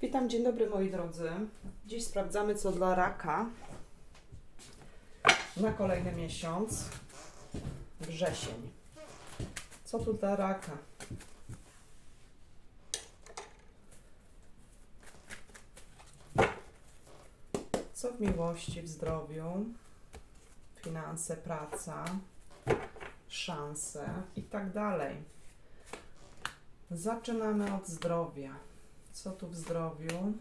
Witam, dzień dobry moi drodzy. Dziś sprawdzamy co dla raka na kolejny miesiąc, wrzesień. Co tu dla raka? Co w miłości, w zdrowiu, finanse, praca, szanse i tak dalej. Zaczynamy od zdrowia. Co tu w zdrowiu?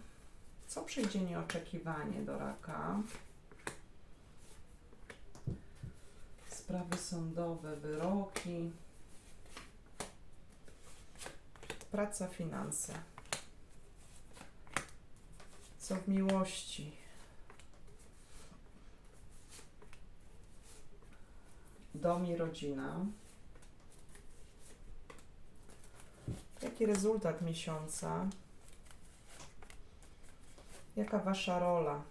Co przyjdzie nieoczekiwanie do raka? Sprawy sądowe, wyroki, praca, finanse. Co w miłości? Dom i rodzina. Jaki rezultat miesiąca? Jaka wasza rola?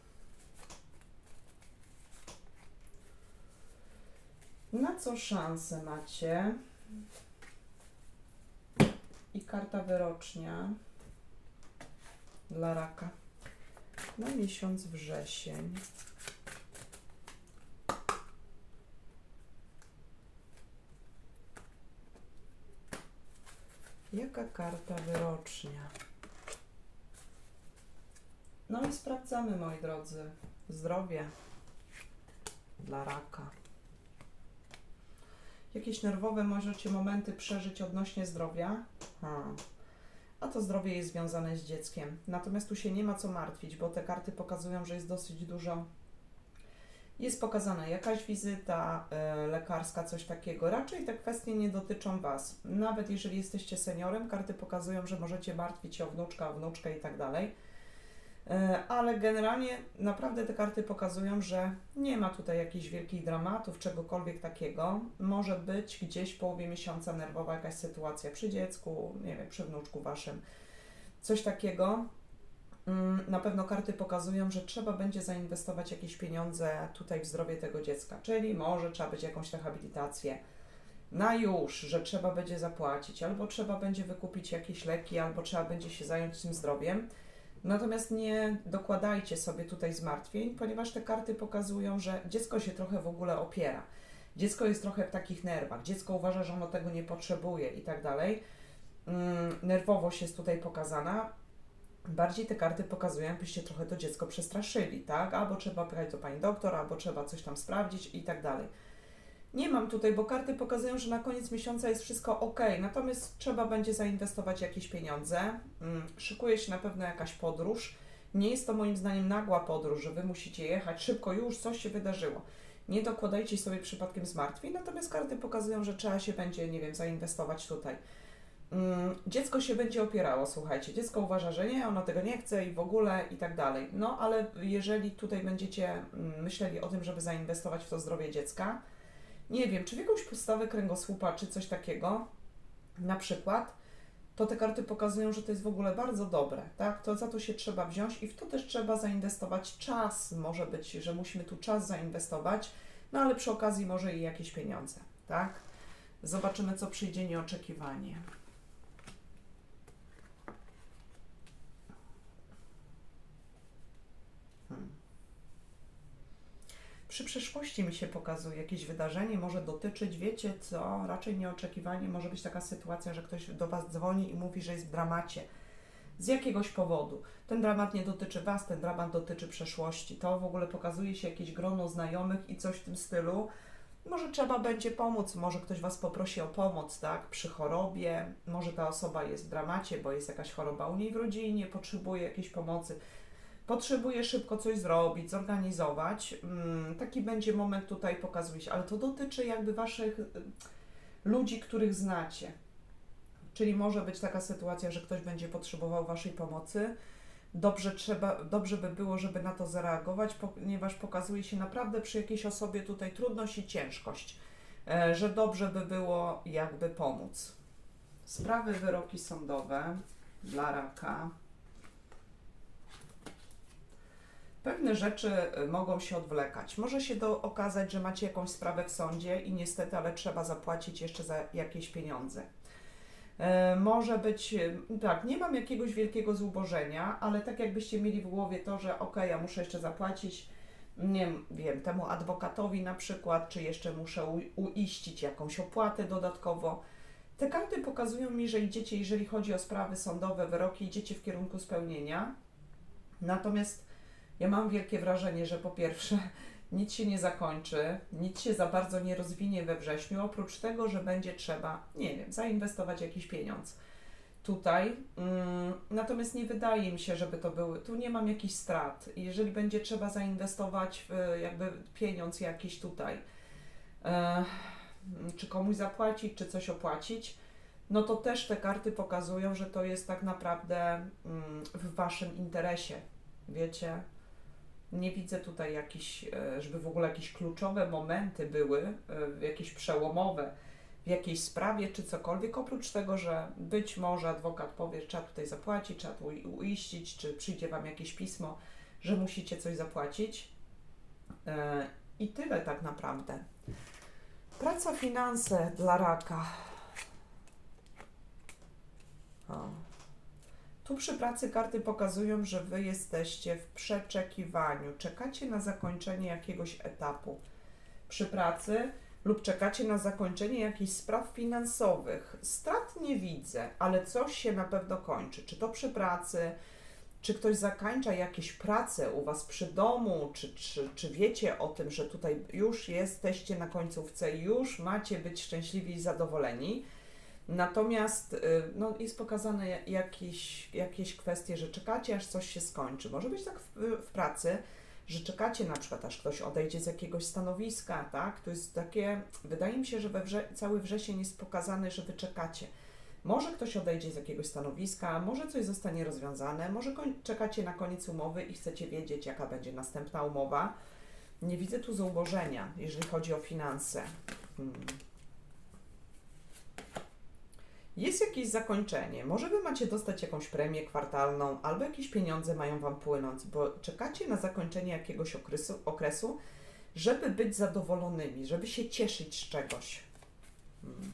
Na co szanse macie? I karta wyrocznia dla raka na miesiąc wrzesień. Jaka karta wyrocznia? No i sprawdzamy, moi drodzy, zdrowie dla raka. Jakieś nerwowe możecie momenty przeżyć odnośnie zdrowia? A to zdrowie jest związane z dzieckiem. Natomiast tu się nie ma co martwić, bo te karty pokazują, że jest dosyć dużo. Jest pokazana jakaś wizyta e, lekarska, coś takiego. Raczej te kwestie nie dotyczą Was. Nawet jeżeli jesteście seniorem, karty pokazują, że możecie martwić się o wnuczka, wnuczkę i tak dalej. E, ale generalnie naprawdę te karty pokazują, że nie ma tutaj jakichś wielkich dramatów, czegokolwiek takiego. Może być gdzieś w połowie miesiąca nerwowa jakaś sytuacja przy dziecku, nie wiem, przy wnuczku waszym, coś takiego. Mm, Na pewno karty pokazują, że trzeba będzie zainwestować jakieś pieniądze tutaj w zdrowie tego dziecka, czyli może trzeba będzie jakąś rehabilitację na już, że trzeba będzie zapłacić, albo trzeba będzie wykupić jakieś leki, albo trzeba będzie się zająć tym zdrowiem. Natomiast nie dokładajcie sobie tutaj zmartwień, ponieważ te karty pokazują, że dziecko się trochę w ogóle opiera. Dziecko jest trochę w takich nerwach, dziecko uważa, że ono tego nie potrzebuje i tak dalej. Mm, Nerwowość jest tutaj pokazana. Bardziej te karty pokazują, jakbyście trochę to dziecko przestraszyli, tak? Albo trzeba pojechać do pani doktor, albo trzeba coś tam sprawdzić i tak dalej. Nie mam tutaj, bo karty pokazują, że na koniec miesiąca jest wszystko ok, natomiast trzeba będzie zainwestować jakieś pieniądze. Mm, Szykuje się na pewno jakaś podróż. Nie jest to moim zdaniem nagła podróż, że wy musicie jechać szybko, już coś się wydarzyło. Nie dokładajcie sobie przypadkiem zmartwień, natomiast karty pokazują, że trzeba się będzie, nie wiem, zainwestować tutaj. Mm, Dziecko się będzie opierało, słuchajcie. Dziecko uważa, że nie, ono tego nie chce i w ogóle i tak dalej. No ale jeżeli tutaj będziecie mm, myśleli o tym, żeby zainwestować w to zdrowie dziecka, nie wiem, czy w jakąś postawę kręgosłupa, czy coś takiego, na przykład, to te karty pokazują, że to jest w ogóle bardzo dobre, tak? To za to się trzeba wziąć i w to też trzeba zainwestować czas. Może być, że musimy tu czas zainwestować, no ale przy okazji może i jakieś pieniądze, tak? Zobaczymy, co przyjdzie nieoczekiwanie. Przy przeszłości mi się pokazuje jakieś wydarzenie, może dotyczyć, wiecie co, raczej nieoczekiwanie może być taka sytuacja, że ktoś do Was dzwoni i mówi, że jest w dramacie z jakiegoś powodu. Ten dramat nie dotyczy Was, ten dramat dotyczy przeszłości. To w ogóle pokazuje się jakieś grono znajomych i coś w tym stylu. Może trzeba będzie pomóc, może ktoś Was poprosi o pomoc, tak, przy chorobie, może ta osoba jest w dramacie, bo jest jakaś choroba u niej w rodzinie, potrzebuje jakiejś pomocy potrzebuje szybko coś zrobić, zorganizować. Mm, Taki będzie moment tutaj pokazuje się, ale to dotyczy jakby waszych y, ludzi, których znacie. Czyli może być taka sytuacja, że ktoś będzie potrzebował waszej pomocy. Dobrze, trzeba, dobrze by było, żeby na to zareagować, ponieważ pokazuje się naprawdę przy jakiejś osobie tutaj trudność i ciężkość, e, że dobrze by było jakby pomóc. Sprawy, wyroki sądowe dla raka. Pewne rzeczy y, mogą się odwlekać. Może się do, okazać, że macie jakąś sprawę w sądzie i niestety, ale trzeba zapłacić jeszcze za jakieś pieniądze. E, może być, e, tak, nie mam jakiegoś wielkiego zubożenia, ale tak jakbyście mieli w głowie to, że ok, ja muszę jeszcze zapłacić, nie wiem, temu adwokatowi na przykład, czy jeszcze muszę u, uiścić jakąś opłatę dodatkowo. Te karty pokazują mi, że idziecie, jeżeli chodzi o sprawy sądowe, wyroki, idziecie w kierunku spełnienia. Natomiast ja mam wielkie wrażenie, że po pierwsze nic się nie zakończy, nic się za bardzo nie rozwinie we wrześniu, oprócz tego, że będzie trzeba, nie wiem, zainwestować jakiś pieniądz tutaj. Mm, natomiast nie wydaje mi się, żeby to były, tu nie mam jakichś strat. Jeżeli będzie trzeba zainwestować jakby pieniądz jakiś tutaj, e, czy komuś zapłacić, czy coś opłacić, no to też te karty pokazują, że to jest tak naprawdę mm, w Waszym interesie. Wiecie, nie widzę tutaj jakichś, e, żeby w ogóle jakieś kluczowe momenty były, e, jakieś przełomowe w jakiejś sprawie czy cokolwiek, oprócz tego, że być może adwokat powie, że trzeba tutaj zapłacić, trzeba tu ui- uiścić, czy przyjdzie Wam jakieś pismo, że musicie coś zapłacić. E, I tyle tak naprawdę. Praca, finanse dla raka. O. Tu przy pracy karty pokazują, że Wy jesteście w przeczekiwaniu, czekacie na zakończenie jakiegoś etapu przy pracy lub czekacie na zakończenie jakichś spraw finansowych. Strat nie widzę, ale coś się na pewno kończy. Czy to przy pracy, czy ktoś zakańcza jakieś prace u Was przy domu, czy, czy, czy wiecie o tym, że tutaj już jesteście na końcówce, już macie być szczęśliwi i zadowoleni. Natomiast y, no, jest pokazane ja- jakieś, jakieś kwestie, że czekacie, aż coś się skończy. Może być tak w, w pracy, że czekacie na przykład, aż ktoś odejdzie z jakiegoś stanowiska, tak? To jest takie, wydaje mi się, że we wrze- cały wrzesień jest pokazany, że wy czekacie. Może ktoś odejdzie z jakiegoś stanowiska, może coś zostanie rozwiązane, może czekacie na koniec umowy i chcecie wiedzieć, jaka będzie następna umowa. Nie widzę tu zubożenia, jeżeli chodzi o finanse. Hmm. Jest jakieś zakończenie. Może wy macie dostać jakąś premię kwartalną, albo jakieś pieniądze mają wam płynąć, bo czekacie na zakończenie jakiegoś okresu, okresu żeby być zadowolonymi, żeby się cieszyć z czegoś. Hmm.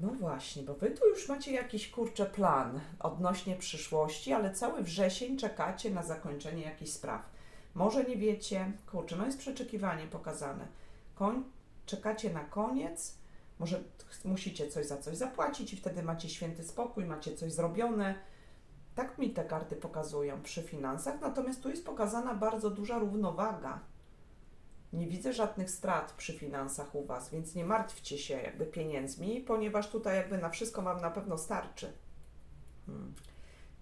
No właśnie, bo wy tu już macie jakiś kurczę plan odnośnie przyszłości, ale cały wrzesień czekacie na zakończenie jakichś spraw. Może nie wiecie, kurczę, no jest przeczekiwanie pokazane. Koń, czekacie na koniec, może musicie coś za coś zapłacić i wtedy macie święty spokój, macie coś zrobione. Tak mi te karty pokazują przy finansach, natomiast tu jest pokazana bardzo duża równowaga. Nie widzę żadnych strat przy finansach u Was, więc nie martwcie się jakby pieniędzmi, ponieważ tutaj jakby na wszystko Wam na pewno starczy. Hmm.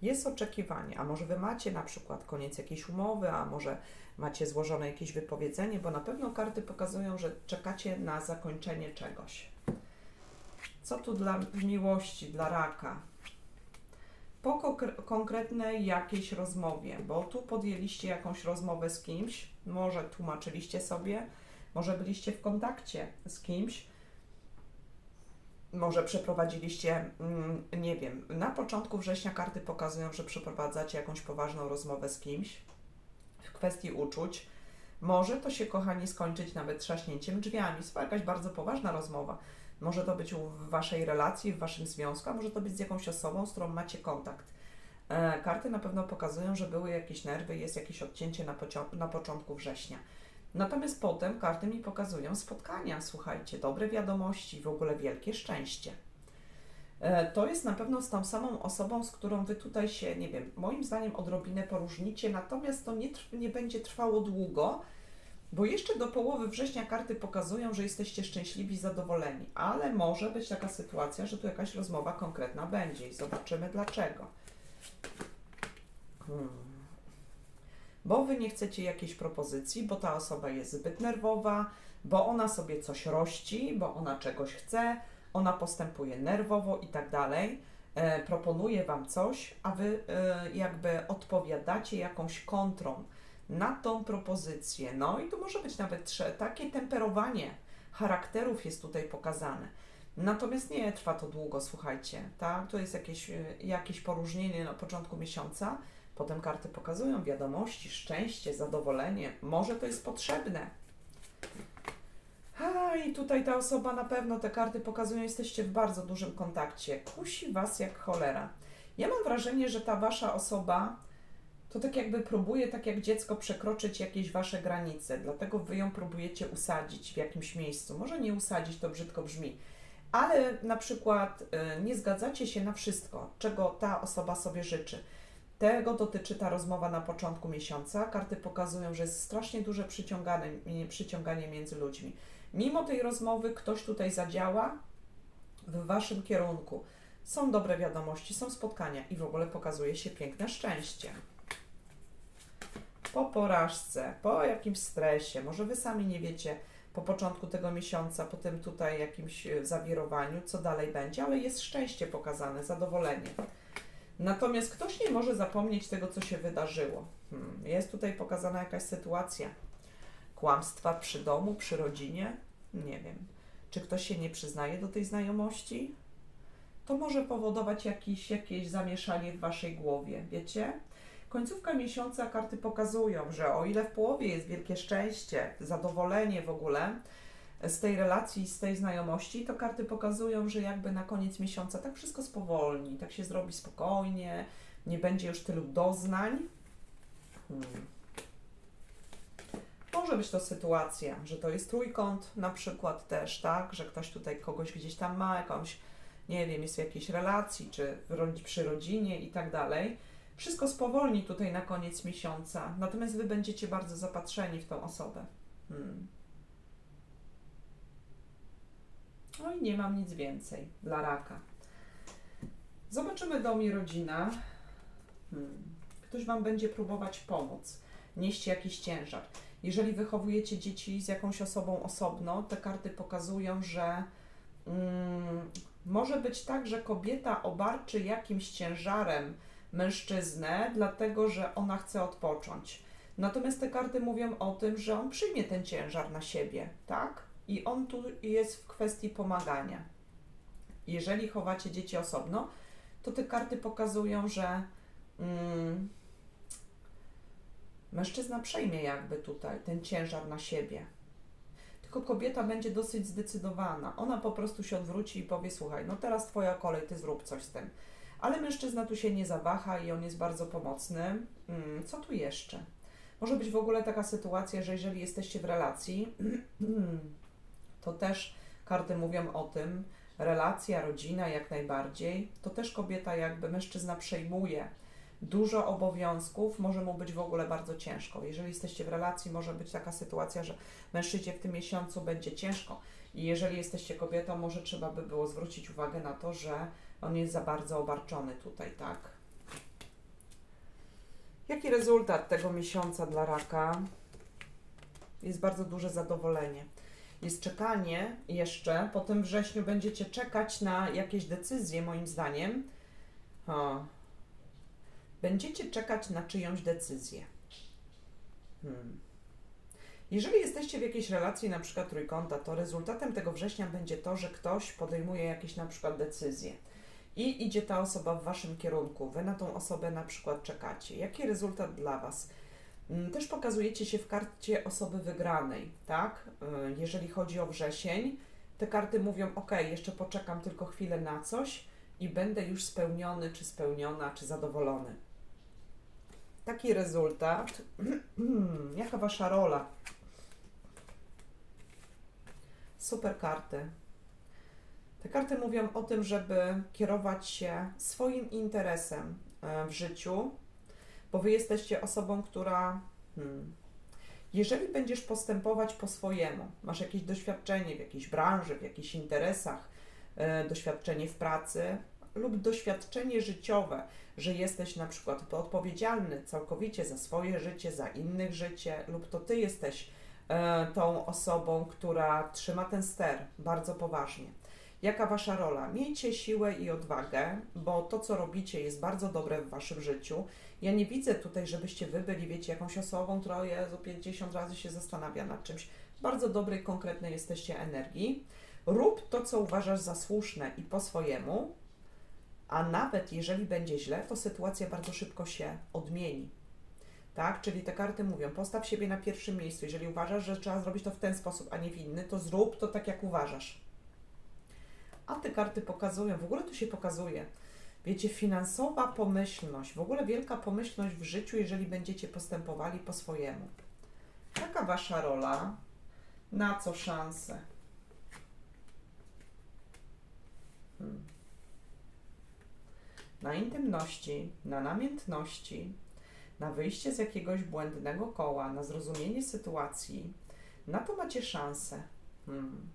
Jest oczekiwanie, a może Wy macie na przykład koniec jakiejś umowy, a może macie złożone jakieś wypowiedzenie, bo na pewno karty pokazują, że czekacie na zakończenie czegoś. Co tu dla miłości, dla raka? Po konkre- konkretnej jakiejś rozmowie, bo tu podjęliście jakąś rozmowę z kimś, może tłumaczyliście sobie, może byliście w kontakcie z kimś, może przeprowadziliście, mm, nie wiem, na początku września karty pokazują, że przeprowadzacie jakąś poważną rozmowę z kimś w kwestii uczuć. Może to się, kochani, skończyć nawet trzaśnięciem drzwiami. Jest to jakaś bardzo poważna rozmowa. Może to być w Waszej relacji, w Waszym związku, a może to być z jakąś osobą, z którą macie kontakt. E, karty na pewno pokazują, że były jakieś nerwy, jest jakieś odcięcie na, na początku września. Natomiast potem karty mi pokazują spotkania, słuchajcie, dobre wiadomości, w ogóle wielkie szczęście. E, To jest na pewno z tą samą osobą, z którą Wy tutaj się, nie wiem, moim zdaniem odrobinę poróżnicie, natomiast to nie, nie będzie trwało długo, bo jeszcze do połowy września karty pokazują, że jesteście szczęśliwi i zadowoleni, ale może być taka sytuacja, że tu jakaś rozmowa konkretna będzie i zobaczymy dlaczego. Hmm. Bo wy nie chcecie jakiejś propozycji, bo ta osoba jest zbyt nerwowa, bo ona sobie coś rości, bo ona czegoś chce, ona postępuje nerwowo i tak dalej. E, proponuje wam coś, a wy e, jakby odpowiadacie jakąś kontrą na tą propozycję. No i tu może być nawet takie temperowanie charakterów jest tutaj pokazane. Natomiast nie trwa to długo, słuchajcie. Tak? To jest jakieś, y, jakieś poróżnienie na początku miesiąca. Potem karty pokazują wiadomości, szczęście, zadowolenie. Może to jest potrzebne. A, i tutaj ta osoba na pewno te karty pokazują, jesteście w bardzo dużym kontakcie. Kusi was jak cholera. Ja mam wrażenie, że ta wasza osoba to tak jakby próbuje, tak jak dziecko, przekroczyć jakieś wasze granice. Dlatego wy ją próbujecie usadzić w jakimś miejscu. Może nie usadzić, to brzydko brzmi, ale na przykład y, nie zgadzacie się na wszystko, czego ta osoba sobie życzy. Tego dotyczy ta rozmowa na początku miesiąca. Karty pokazują, że jest strasznie duże przyciąganie, przyciąganie między ludźmi. Mimo tej rozmowy ktoś tutaj zadziała w waszym kierunku. Są dobre wiadomości, są spotkania i w ogóle pokazuje się piękne szczęście. Po porażce, po jakimś stresie, może wy sami nie wiecie po początku tego miesiąca, po tym tutaj jakimś e, zawirowaniu, co dalej będzie, ale jest szczęście pokazane, zadowolenie. Natomiast ktoś nie może zapomnieć tego, co się wydarzyło. Hmm, jest tutaj pokazana jakaś sytuacja kłamstwa przy domu, przy rodzinie. Nie wiem. Czy ktoś się nie przyznaje do tej znajomości? To może powodować jakieś zamieszanie w waszej głowie, wiecie? Końcówka miesiąca karty pokazują, że o ile w połowie jest wielkie szczęście, zadowolenie w ogóle z tej relacji, z tej znajomości, to karty pokazują, że jakby na koniec miesiąca tak wszystko spowolni, tak się zrobi spokojnie, nie będzie już tylu doznań. Hmm. Może być to sytuacja, że to jest trójkąt na przykład też, tak, że ktoś tutaj kogoś gdzieś tam ma, jakąś, nie wiem, jest w jakiejś relacji, czy przy rodzinie i tak dalej. Wszystko spowolni tutaj na koniec miesiąca, natomiast Wy będziecie bardzo zapatrzeni w tą osobę. Hmm. No i nie mam nic więcej dla raka. Zobaczymy dom i rodzina. Hmm. Ktoś Wam będzie próbować pomóc, nieść jakiś ciężar. Jeżeli wychowujecie dzieci z jakąś osobą osobno, te karty pokazują, że mm, może być tak, że kobieta obarczy jakimś ciężarem mężczyznę, dlatego że ona chce odpocząć. Natomiast te karty mówią o tym, że on przyjmie ten ciężar na siebie, tak? I on tu jest w kwestii pomagania. Jeżeli chowacie dzieci osobno, to te karty pokazują, że mm, mężczyzna przejmie jakby tutaj ten ciężar na siebie. Tylko kobieta będzie dosyć zdecydowana. Ona po prostu się odwróci i powie: Słuchaj, no teraz twoja kolej, ty zrób coś z tym. Ale mężczyzna tu się nie zawaha i on jest bardzo pomocny. Mm, co tu jeszcze? Może być w ogóle taka sytuacja, że jeżeli jesteście w relacji, to też karty mówią o tym, relacja, rodzina jak najbardziej, to też kobieta jakby mężczyzna przejmuje dużo obowiązków, może mu być w ogóle bardzo ciężko. Jeżeli jesteście w relacji, może być taka sytuacja, że mężczyźnie w tym miesiącu będzie ciężko. I jeżeli jesteście kobietą, może trzeba by było zwrócić uwagę na to, że on jest za bardzo obarczony tutaj, tak? Jaki rezultat tego miesiąca dla raka? Jest bardzo duże zadowolenie. Jest czekanie jeszcze. Po tym wrześniu będziecie czekać na jakieś decyzje, moim zdaniem. O. Będziecie czekać na czyjąś decyzję. Hmm. Jeżeli jesteście w jakiejś relacji, na przykład trójkąta, to rezultatem tego września będzie to, że ktoś podejmuje jakieś na przykład decyzje i idzie ta osoba w waszym kierunku. Wy na tą osobę na przykład czekacie. Jaki rezultat dla was? Mm, Też pokazujecie się w karcie osoby wygranej, tak? Y, Jeżeli chodzi o wrzesień, te karty mówią: OK, jeszcze poczekam tylko chwilę na coś i będę już spełniony, czy spełniona, czy zadowolony. Taki rezultat. Jaka wasza rola? Super karty. Te karty mówią o tym, żeby kierować się swoim interesem e, w życiu, bo wy jesteście osobą, która. Hmm, jeżeli będziesz postępować po swojemu, masz jakieś doświadczenie w jakiejś branży, w jakichś interesach, e, doświadczenie w pracy lub doświadczenie życiowe, że jesteś na przykład odpowiedzialny całkowicie za swoje życie, za innych życie, lub to ty jesteś e, tą osobą, która trzyma ten ster bardzo poważnie. Jaka wasza rola? Miejcie siłę i odwagę, bo to, co robicie, jest bardzo dobre w waszym życiu. Ja nie widzę tutaj, żebyście wy byli, wiecie, jakąś osobą, która Jezu, 50 razy się zastanawia nad czymś. Bardzo dobrej, konkretnej jesteście energii. Rób to, co uważasz za słuszne i po swojemu, a nawet jeżeli będzie źle, to sytuacja bardzo szybko się odmieni. Tak? Czyli te karty mówią, postaw siebie na pierwszym miejscu. Jeżeli uważasz, że trzeba zrobić to w ten sposób, a nie w inny, to zrób to tak, jak uważasz. A te karty pokazują, w ogóle tu się pokazuje, wiecie, finansowa pomyślność, w ogóle wielka pomyślność w życiu, jeżeli będziecie postępowali po swojemu. Taka wasza rola, na co szanse? Hmm. Na intymności, na namiętności, na wyjście z jakiegoś błędnego koła, na zrozumienie sytuacji, na to macie szansę. Hmm.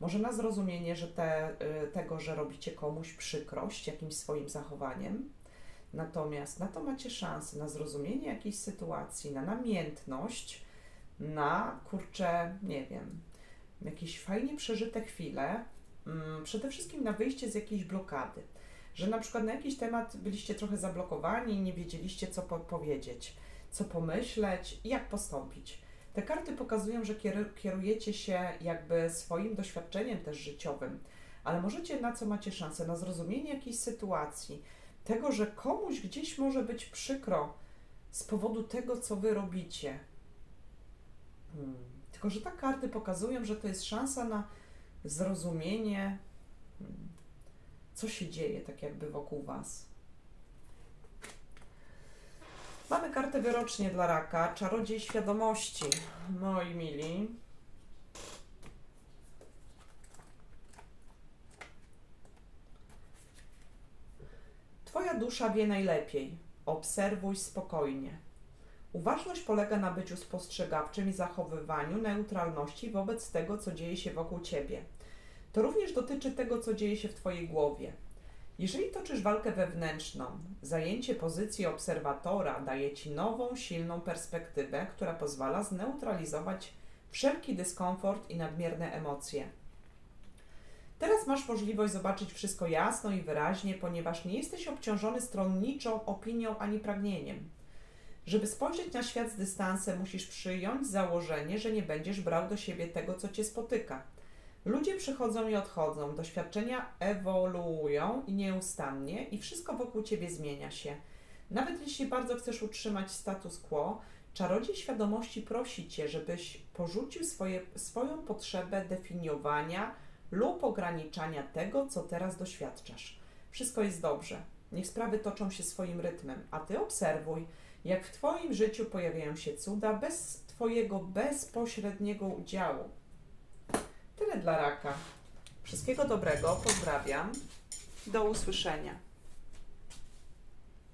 Może na zrozumienie, że te, y, tego, że robicie komuś przykrość jakimś swoim zachowaniem, natomiast na to macie szansę, na zrozumienie jakiejś sytuacji, na namiętność, na kurczę, nie wiem, jakieś fajnie przeżyte chwile, mm, przede wszystkim na wyjście z jakiejś blokady że na przykład na jakiś temat byliście trochę zablokowani nie wiedzieliście, co po powiedzieć, co pomyśleć jak postąpić. Te karty pokazują, że kieru- kierujecie się jakby swoim doświadczeniem też życiowym, ale możecie na co macie szansę? Na zrozumienie jakiejś sytuacji, tego, że komuś gdzieś może być przykro z powodu tego, co wy robicie. Hmm. Tylko, że te karty pokazują, że to jest szansa na zrozumienie. Hmm co się dzieje tak jakby wokół Was. Mamy kartę wyrocznie dla raka, czarodziej świadomości, moi mili. Twoja dusza wie najlepiej. Obserwuj spokojnie. Uważność polega na byciu spostrzegawczym i zachowywaniu neutralności wobec tego, co dzieje się wokół Ciebie. To również dotyczy tego, co dzieje się w Twojej głowie. Jeżeli toczysz walkę wewnętrzną, zajęcie pozycji obserwatora daje Ci nową, silną perspektywę, która pozwala zneutralizować wszelki dyskomfort i nadmierne emocje. Teraz masz możliwość zobaczyć wszystko jasno i wyraźnie, ponieważ nie jesteś obciążony stronniczą opinią ani pragnieniem. Żeby spojrzeć na świat z dystansem, musisz przyjąć założenie, że nie będziesz brał do siebie tego, co cię spotyka. Ludzie przychodzą i odchodzą, doświadczenia ewoluują i nieustannie, i wszystko wokół ciebie zmienia się. Nawet jeśli bardzo chcesz utrzymać status quo, czarodziej świadomości prosi cię, żebyś porzucił swoje, swoją potrzebę definiowania lub ograniczania tego, co teraz doświadczasz. Wszystko jest dobrze. Niech sprawy toczą się swoim rytmem, a ty obserwuj, jak w Twoim życiu pojawiają się cuda bez Twojego bezpośredniego udziału. Tyle dla raka. Wszystkiego dobrego, pozdrawiam. Do usłyszenia.